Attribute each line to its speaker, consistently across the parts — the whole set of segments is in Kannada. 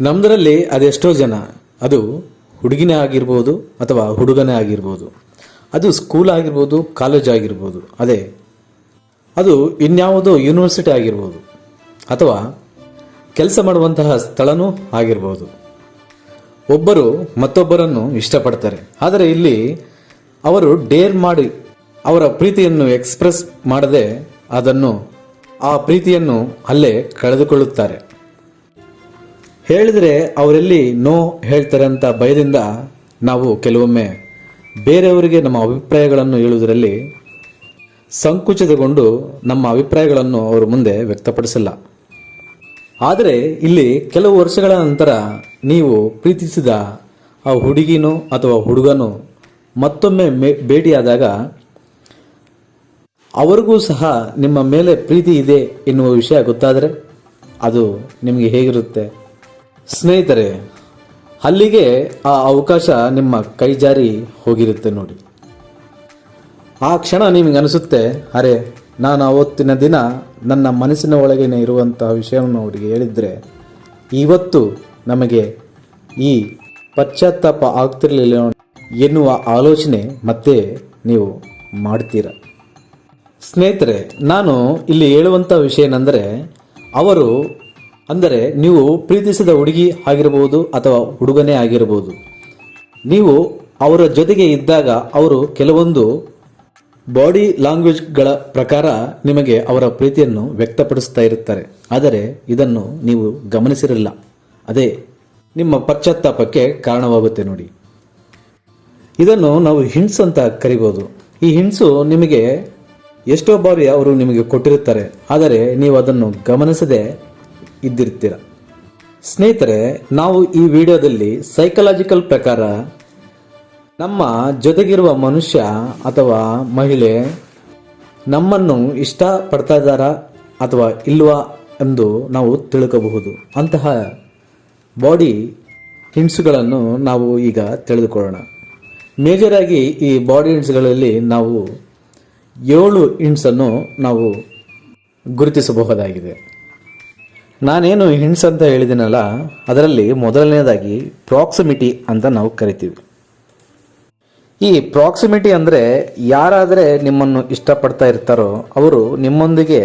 Speaker 1: ನಮ್ಮದರಲ್ಲಿ ಅದೆಷ್ಟೋ ಜನ. ಅದು ಹುಡುಗಿನೇ ಆಗಿರ್ಬೋದು ಅಥವಾ ಹುಡುಗನೇ ಆಗಿರ್ಬೋದು. ಅದು ಸ್ಕೂಲ್ ಆಗಿರ್ಬೋದು ಕಾಲೇಜ್ ಆಗಿರ್ಬೋದು. ಅದೇ. ಅದು ಇನ್ಯಾವುದೋ ಯೂನಿವರ್ಸಿಟಿ ಆಗಿರ್ಬೋದು. ಅಥವಾ ಕೆಲಸ ಮಾಡುವಂತಹ ಸ್ಥಳನೂ ಆಗಿರ್ಬೋದು. ಒಬ್ಬರು ಮತ್ತೊಬ್ಬರನ್ನು ಇಷ್ಟಪಡ್ತಾರೆ. ಆದರೆ ಇಲ್ಲಿ ಅವರು ಡೇರ್ ಮಾಡಿ ಅವರ ಪ್ರೀತಿಯನ್ನು ಎಕ್ಸ್ಪ್ರೆಸ್ ಮಾಡದೆ ಅದನ್ನು ಆ ಪ್ರೀತಿಯನ್ನು ಅಲ್ಲೇ ಕಳೆದುಕೊಳ್ಳುತ್ತಾರೆ. ಹೇಳಿದರೆ ಅವರೆಲ್ಲಿ ನೋ ಹೇಳ್ತಾರೆ ಅಂತ ಭಯದಿಂದ ನಾವು ಕೆಲವೊಮ್ಮೆ ಬೇರೆಯವರಿಗೆ ನಮ್ಮ ಅಭಿಪ್ರಾಯಗಳನ್ನು ಹೇಳುವುದರಲ್ಲಿ ಸಂಕುಚಿತಗೊಂಡು ನಮ್ಮ ಅಭಿಪ್ರಾಯಗಳನ್ನು ಅವರ ಮುಂದೆ ವ್ಯಕ್ತಪಡಿಸಲ್ಲ. ಆದರೆ ಇಲ್ಲಿ ಕೆಲವು ವರ್ಷಗಳ ನಂತರ ನೀವು ಪ್ರೀತಿಸಿದ ಆ ಹುಡುಗಿನೋ ಅಥವಾ ಹುಡುಗನೋ ಮತ್ತೊಮ್ಮೆ ಭೇಟಿಯಾದಾಗ ಅವರಿಗೂ ಸಹ ನಿಮ್ಮ ಮೇಲೆ ಪ್ರೀತಿ ಇದೆ ಎನ್ನುವ ವಿಷಯ ಗೊತ್ತಾದರೆ ಅದು ನಿಮಗೆ ಹೇಗಿರುತ್ತೆ? ಸ್ನೇಹಿತರೆ, ಅಲ್ಲಿಗೆ ಆ ಅವಕಾಶ ನಿಮ್ಮ ಕೈ ಜಾರಿ ಹೋಗಿರುತ್ತೆ ನೋಡಿ. ಆ ಕ್ಷಣ ನಿಮಗೆ ಅನಿಸುತ್ತೆ, ಅರೆ, ನಾನು ಅವತ್ತಿನ ದಿನ ನನ್ನ ಮನಸ್ಸಿನ ಒಳಗೇನೆ ಇರುವಂತಹ ವಿಷಯವನ್ನು ಅವರಿಗೆ ಹೇಳಿದರೆ, ಇವತ್ತು ನಮಗೆ ಈ ಪಶ್ಚಾತ್ತಾಪ ಆಗ್ತಿರಲಿಲ್ಲ ಎನ್ನುವ ಆಲೋಚನೆ ಮತ್ತೆ ನೀವು ಮಾಡ್ತೀರ. ಸ್ನೇಹಿತರೆ, ನಾನು ಇಲ್ಲಿ ಹೇಳುವಂಥ ವಿಷಯ ಏನಂದರೆ ಅವರು ಅಂದರೆ ನೀವು ಪ್ರೀತಿಸಿದ ಹುಡುಗಿ ಆಗಿರಬಹುದು ಅಥವಾ ಹುಡುಗನೇ ಆಗಿರಬಹುದು ನೀವು ಅವರ ಜೊತೆಗೆ ಇದ್ದಾಗ ಅವರು ಕೆಲವೊಂದು ಬಾಡಿ ಲ್ಯಾಂಗ್ವೇಜ್ಗಳ ಪ್ರಕಾರ ನಿಮಗೆ ಅವರ ಪ್ರೀತಿಯನ್ನು ವ್ಯಕ್ತಪಡಿಸ್ತಾ ಇರುತ್ತಾರೆ. ಆದರೆ ಇದನ್ನು ನೀವು ಗಮನಿಸಿರಲ್ಲ ಅದೇ ನಿಮ್ಮ ಪಶ್ಚಾತ್ತಾಪಕ್ಕೆ ಕಾರಣವಾಗುತ್ತೆ ನೋಡಿ. ಇದನ್ನು ನಾವು ಹಿಂಟ್ಸ್ ಅಂತ ಕರಿಬೋದು. ಈ ಹಿಂಟ್ಸು ನಿಮಗೆ ಎಷ್ಟೋ ಬಾರಿ ಅವರು ನಿಮಗೆ ಕೊಟ್ಟಿರುತ್ತಾರೆ. ಆದರೆ ನೀವು ಅದನ್ನು ಗಮನಿಸದೆ ಇದ್ದಿರ್ತೀರ. ಸ್ನೇಹಿತರೆ, ನಾವು ಈ ವಿಡಿಯೋದಲ್ಲಿ ಸೈಕಲಾಜಿಕಲ್ ಪ್ರಕಾರ ನಮ್ಮ ಜೊತೆಗಿರುವ ಮನುಷ್ಯ ಅಥವಾ ಮಹಿಳೆ ನಮ್ಮನ್ನು ಇಷ್ಟಪಡ್ತಾ ಇದ್ದಾರಾ ಅಥವಾ ಇಲ್ವಾ ಎಂದು ನಾವು ತಿಳ್ಕೋಬಹುದು. ಅಂತಹ ಬಾಡಿ ಹಿಂಟ್ಸ್ಗಳನ್ನು ನಾವು ಈಗ ತಿಳಿದುಕೊಳ್ಳೋಣ. ಮೇಜರ್ ಆಗಿ ಈ ಬಾಡಿ ಹಿಂಟ್ಸ್ಗಳಲ್ಲಿ ನಾವು ಏಳು ಹಿಂಟ್ಸನ್ನು ನಾವು ಗುರುತಿಸಬಹುದಾಗಿದೆ. ನಾನೇನು ಹಿಂಡ್ಸ್ ಅಂತ ಹೇಳಿದ್ದೀನಲ್ಲ ಅದರಲ್ಲಿ ಮೊದಲನೇದಾಗಿ ಪ್ರಾಕ್ಸಿಮಿಟಿ ಅಂತ ನಾವು ಕರಿತೀವಿ. ಈ ಪ್ರಾಕ್ಸಿಮಿಟಿ ಅಂದರೆ ಯಾರಾದರೆ ನಿಮ್ಮನ್ನು ಇಷ್ಟಪಡ್ತಾ ಇರ್ತಾರೋ, ಅವರು ನಿಮ್ಮೊಂದಿಗೆ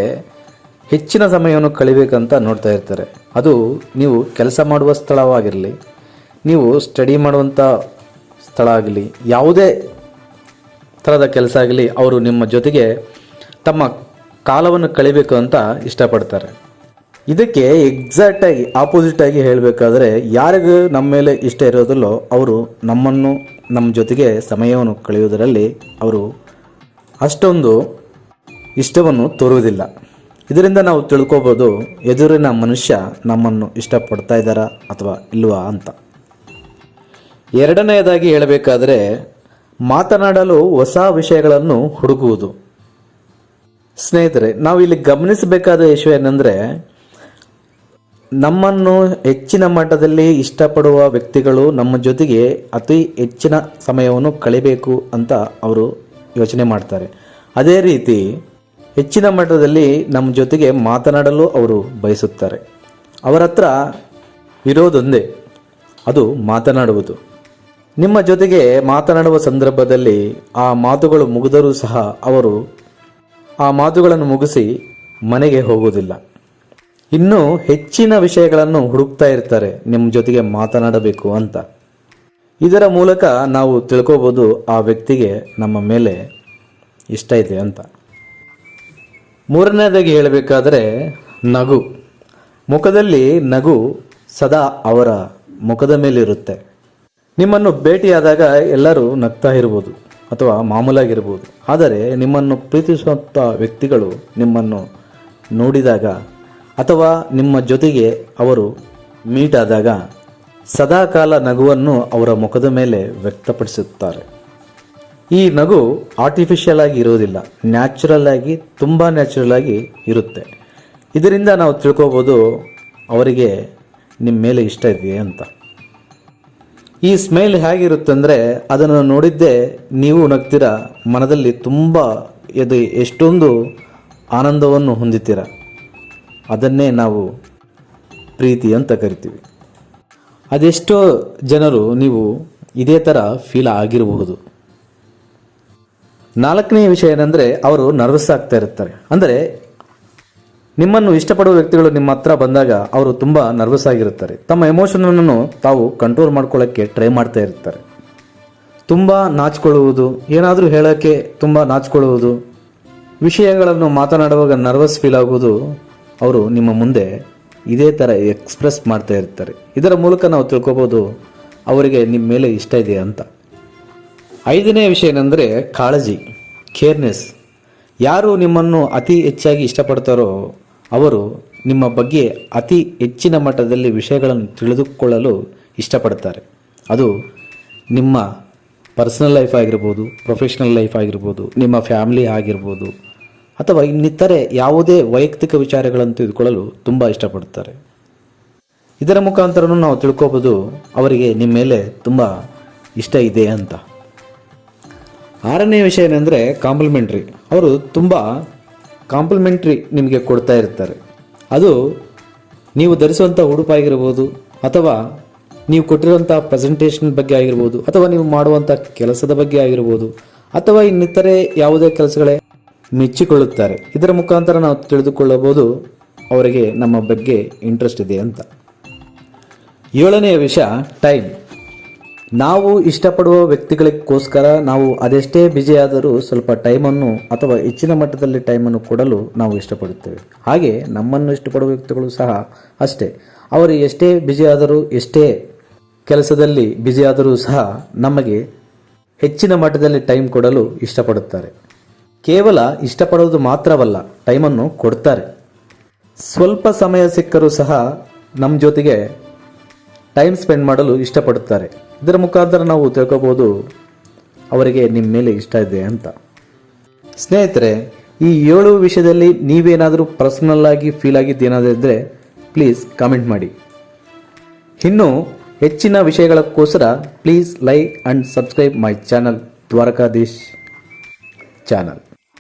Speaker 1: ಹೆಚ್ಚಿನ ಸಮಯವನ್ನು ಕಳಿಬೇಕಂತ ನೋಡ್ತಾ ಇರ್ತಾರೆ. ಅದು ನೀವು ಕೆಲಸ ಮಾಡುವ ಸ್ಥಳವಾಗಿರಲಿ, ನೀವು ಸ್ಟಡಿ ಮಾಡುವಂಥ ಸ್ಥಳ ಆಗಲಿ, ಯಾವುದೇ ಥರದ ಕೆಲಸ ಆಗಲಿ, ಅವರು ನಿಮ್ಮ ಜೊತೆಗೆ ತಮ್ಮ ಕಾಲವನ್ನು ಕಳಿಬೇಕು ಅಂತ ಇಷ್ಟಪಡ್ತಾರೆ. ಇದಕ್ಕೆ ಎಕ್ಸಾಕ್ಟ್ ಆಗಿ ಆಪೋಸಿಟ್ ಆಗಿ ಹೇಳಬೇಕಾದ್ರೆ ಯಾರಿಗೂ ನಮ್ಮ ಮೇಲೆ ಇಷ್ಟ ಇರೋದಲ್ಲೋ ಅವರು ನಮ್ಮನ್ನು, ನಮ್ಮ ಜೊತೆಗೆ ಸಮಯವನ್ನು ಕಳೆಯುವುದರಲ್ಲಿ ಅವರು ಅಷ್ಟೊಂದು ಇಷ್ಟವನ್ನು ತೋರುವುದಿಲ್ಲ. ಇದರಿಂದ ನಾವು ತಿಳ್ಕೋಬೋದು ಎದುರಿನ ಮನುಷ್ಯ ನಮ್ಮನ್ನು ಇಷ್ಟಪಡ್ತಾ ಇದ್ದಾರಾ ಅಥವಾ ಇಲ್ವಾ ಅಂತ. ಎರಡನೆಯದಾಗಿ ಹೇಳಬೇಕಾದ್ರೆ ಮಾತನಾಡಲು ಹೊಸ ವಿಷಯಗಳನ್ನು ಹುಡುಕುವುದು. ಸ್ನೇಹಿತರೆ ನಾವು ಇಲ್ಲಿ ಗಮನಿಸಬೇಕಾದ ವಿಷಯ ಏನಂದರೆ ನಮ್ಮನ್ನು ಹೆಚ್ಚಿನ ಮಟ್ಟದಲ್ಲಿ ಇಷ್ಟಪಡುವ ವ್ಯಕ್ತಿಗಳು ನಮ್ಮ ಜೊತೆಗೆ ಅತಿ ಹೆಚ್ಚಿನ ಸಮಯವನ್ನು ಕಳಿಬೇಕು ಅಂತ ಅವರು ಯೋಚನೆ ಮಾಡ್ತಾರೆ. ಅದೇ ರೀತಿ ಹೆಚ್ಚಿನ ಮಟ್ಟದಲ್ಲಿ ನಮ್ಮ ಜೊತೆಗೆ ಮಾತನಾಡಲು ಅವರು ಬಯಸುತ್ತಾರೆ. ಅವರ ಹತ್ರ ಇರೋದೊಂದೇ, ಅದು ಮಾತನಾಡುವುದು. ನಿಮ್ಮ ಜೊತೆಗೆ ಮಾತನಾಡುವ ಸಂದರ್ಭದಲ್ಲಿ ಆ ಮಾತುಗಳು ಮುಗಿದರೂ ಸಹ ಅವರು ಆ ಮಾತುಗಳನ್ನು ಮುಗಿಸಿ ಮನೆಗೆ ಹೋಗುವುದಿಲ್ಲ. ಇನ್ನೂ ಹೆಚ್ಚಿನ ವಿಷಯಗಳನ್ನು ಹುಡುಕ್ತಾ ಇರ್ತಾರೆ. ನಿಮ್ಮ ಜೊತೆಗೆ ಮಾತನಾಡಬೇಕು ಅಂತ. ಇದರ ಮೂಲಕ ನಾವು ತಿಳ್ಕೋಬೋದು ಆ ವ್ಯಕ್ತಿಗೆ ನಮ್ಮ ಮೇಲೆ ಇಷ್ಟ ಇದೆ ಅಂತ. ಮೂರನೇದಾಗಿ ಹೇಳಬೇಕಾದರೆ ನಗು. ಮುಖದಲ್ಲಿ ನಗು ಸದಾ ಅವರ ಮುಖದ ಮೇಲಿರುತ್ತೆ. ನಿಮ್ಮನ್ನು ಭೇಟಿಯಾದಾಗ ಎಲ್ಲರೂ ನಗ್ತಾ ಇರ್ಬೋದು ಅಥವಾ ಮಾಮೂಲಾಗಿರ್ಬೋದು. ಆದರೆ ನಿಮ್ಮನ್ನು ಪ್ರೀತಿಸುವಂಥ ವ್ಯಕ್ತಿಗಳು ನಿಮ್ಮನ್ನು ನೋಡಿದಾಗ ಅಥವಾ ನಿಮ್ಮ ಜೊತೆಗೆ ಅವರು ಮೀಟ್ ಆದಾಗ ಸದಾಕಾಲ ನಗುವನ್ನು ಅವರ ಮುಖದ ಮೇಲೆ ವ್ಯಕ್ತಪಡಿಸುತ್ತಾರೆ. ಈ ನಗು ಆರ್ಟಿಫಿಷಿಯಲ್ ಆಗಿ ಇರೋದಿಲ್ಲ ನ್ಯಾಚುರಲ್ ಆಗಿ, ತುಂಬ ನ್ಯಾಚುರಲ್ ಆಗಿ ಇರುತ್ತೆ. ಇದರಿಂದ ನಾವು ತಿಳ್ಕೋಬೋದು ಅವರಿಗೆ ನಿಮ್ಮ ಮೇಲೆ ಇಷ್ಟ ಇದೆಯೇ ಅಂತ. ಈ ಸ್ಮೈಲ್ ಹೇಗಿರುತ್ತೆ ಅಂದರೆ ಅದನ್ನು ನೋಡಿದ್ದೇ ನೀವು ನಗ್ತೀರ, ಮನದಲ್ಲಿ ತುಂಬ ಇದು ಎಷ್ಟೊಂದು ಆನಂದವನ್ನು ಹೊಂದುತ್ತೀರ ಅದನ್ನೇ ನಾವು ಪ್ರೀತಿ ಅಂತ ಕರಿತೀವಿ. ಅದೆಷ್ಟೋ ಜನರು ನೀವು ಇದೇ ಥರ ಫೀಲ್ ಆಗಿರಬಹುದು. ನಾಲ್ಕನೇ ವಿಷಯ ಏನಂದರೆ ಅವರು ನರ್ವಸ್ ಆಗ್ತಾ ಇರ್ತಾರೆ. ಅಂದರೆ ನಿಮ್ಮನ್ನು ಇಷ್ಟಪಡುವ ವ್ಯಕ್ತಿಗಳು ನಿಮ್ಮ ಹತ್ರ ಬಂದಾಗ ಅವರು ತುಂಬ ನರ್ವಸ್ ಆಗಿರುತ್ತಾರೆ. ತಮ್ಮ ಎಮೋಷನನ್ನು ತಾವು ಕಂಟ್ರೋಲ್ ಮಾಡ್ಕೊಳ್ಳೋಕ್ಕೆ ಟ್ರೈ ಮಾಡ್ತಾ ಇರ್ತಾರೆ. ತುಂಬ ನಾಚಿಕೊಳ್ಳುವುದು, ಏನಾದರೂ ಹೇಳೋಕ್ಕೆ ತುಂಬ ನಾಚಿಕೊಳ್ಳುವುದು, ವಿಷಯಗಳನ್ನು ಮಾತನಾಡುವಾಗ ನರ್ವಸ್ ಫೀಲ್ ಆಗುವುದು ಅವರು ನಿಮ್ಮ ಮುಂದೆ ಇದೇ ಥರ ಎಕ್ಸ್ಪ್ರೆಸ್ ಮಾಡ್ತಾ ಇರ್ತಾರೆ. ಇದರ ಮೂಲಕ ನಾವು ತಿಳ್ಕೊಬೋದು ಅವರಿಗೆ ನಿಮ್ಮ ಮೇಲೆ ಇಷ್ಟ ಇದೆ ಅಂತ. ಐದನೇ ವಿಷಯ ಏನಂದರೆ ಕಾಳಜಿ ಕೇರ್ನೆಸ್ ಯಾರು ನಿಮ್ಮನ್ನು ಅತಿ ಹೆಚ್ಚಾಗಿ ಇಷ್ಟಪಡ್ತಾರೋ ಅವರು ನಿಮ್ಮ ಬಗ್ಗೆ ಅತಿ ಹೆಚ್ಚಿನ ಮಟ್ಟದಲ್ಲಿ ವಿಷಯಗಳನ್ನು ತಿಳಿದುಕೊಳ್ಳಲು ಇಷ್ಟಪಡ್ತಾರೆ. ಅದು ನಿಮ್ಮ ಪರ್ಸನಲ್ ಲೈಫ್ ಆಗಿರ್ಬೋದು ಪ್ರೊಫೆಷ್ನಲ್ ಲೈಫ್ ಆಗಿರ್ಬೋದು, ನಿಮ್ಮ ಫ್ಯಾಮಿಲಿ ಆಗಿರ್ಬೋದು ಅಥವಾ ಇನ್ನಿತರೆ ಯಾವುದೇ ವೈಯಕ್ತಿಕ ವಿಚಾರಗಳನ್ನು ತಿಳಿದುಕೊಳ್ಳಲು ತುಂಬ ಇಷ್ಟಪಡ್ತಾರೆ ಇದರ ಮುಖಾಂತರನೂ ನಾವು ತಿಳ್ಕೋಬೋದು, ಅವರಿಗೆ ನಿಮ್ಮ ಮೇಲೆ ತುಂಬ ಇಷ್ಟ ಇದೆ ಅಂತ. ಆರನೇ ವಿಷಯ ಏನೆಂದರೆ ಕಾಂಪ್ಲಿಮೆಂಟ್ರಿ. ಅವರು ತುಂಬ ಕಾಂಪ್ಲಿಮೆಂಟ್ರಿ ನಿಮಗೆ ಕೊಡ್ತಾ ಇರ್ತಾರೆ. ಅದು ನೀವು ಧರಿಸುವಂಥ ಉಡುಪಾಗಿರ್ಬೋದು, ಅಥವಾ ನೀವು ಕೊಟ್ಟಿರುವಂಥ ಪ್ರೆಸೆಂಟೇಷನ್ ಬಗ್ಗೆ ಆಗಿರ್ಬೋದು, ಅಥವಾ ನೀವು ಮಾಡುವಂಥ ಕೆಲಸದ ಬಗ್ಗೆ ಆಗಿರ್ಬೋದು, ಅಥವಾ ಇನ್ನಿತರೆ ಯಾವುದೇ ಕೆಲಸಗಳೇ ಮೆಚ್ಚಿಕೊಳ್ಳುತ್ತಾರೆ. ಇದರ ಮುಖಾಂತರ ನಾವು ತಿಳಿದುಕೊಳ್ಳಬಹುದು ಅವರಿಗೆ ನಮ್ಮ ಬಗ್ಗೆ ಇಂಟ್ರೆಸ್ಟ್ ಇದೆ ಅಂತ. ಏಳನೆಯ ವಿಷಯ ಟೈಮ್ ನಾವು ಇಷ್ಟಪಡುವ ವ್ಯಕ್ತಿಗಳಿಗೋಸ್ಕರ ನಾವು ಅದೆಷ್ಟೇ ಆದರೂ ಸ್ವಲ್ಪ ಟೈಮನ್ನು ಅಥವಾ ಹೆಚ್ಚಿನ ಮಟ್ಟದಲ್ಲಿ ಟೈಮನ್ನು ಕೊಡಲು ನಾವು ಇಷ್ಟಪಡುತ್ತೇವೆ. ಹಾಗೆ ನಮ್ಮನ್ನು ಇಷ್ಟಪಡುವ ವ್ಯಕ್ತಿಗಳು ಸಹ ಅಷ್ಟೇ. ಅವರು ಎಷ್ಟೇ ಆದರೂ, ಎಷ್ಟೇ ಕೆಲಸದಲ್ಲಿ ಬಿಜಿಯಾದರೂ ಸಹ ನಮಗೆ ಹೆಚ್ಚಿನ ಮಟ್ಟದಲ್ಲಿ ಟೈಮ್ ಕೊಡಲು ಇಷ್ಟಪಡುತ್ತಾರೆ. ಕೇವಲ ಇಷ್ಟಪಡೋದು ಮಾತ್ರವಲ್ಲ, ಟೈಮನ್ನು ಕೊಡ್ತಾರೆ. ಸ್ವಲ್ಪ ಸಮಯ ಸಿಕ್ಕರೂ ಸಹ ನಮ್ಮ ಜೊತೆಗೆ ಟೈಮ್ ಸ್ಪೆಂಡ್ ಮಾಡಲು ಇಷ್ಟಪಡುತ್ತಾರೆ. ಇದರ ಮುಖಾಂತರ ನಾವು ತಿಳ್ಕೋಬೋದು, ಅವರಿಗೆ ನಿಮ್ಮ ಮೇಲೆ ಇಷ್ಟ ಇದೆ ಅಂತ. ಸ್ನೇಹಿತರೆ, ಈ ಏಳು ವಿಷಯದಲ್ಲಿ ನೀವೇನಾದರೂ ಪರ್ಸನಲ್ ಆಗಿ ಫೀಲ್ ಆಗಿದ್ದೇನಾದರೂ ಇದ್ದರೆ ಪ್ಲೀಸ್ ಕಾಮೆಂಟ್ ಮಾಡಿ. ಇನ್ನು ಹೆಚ್ಚಿನ ವಿಷಯಗಳಕ್ಕೋಸ್ಕರ please like and subscribe my channel Dwarkadhish channel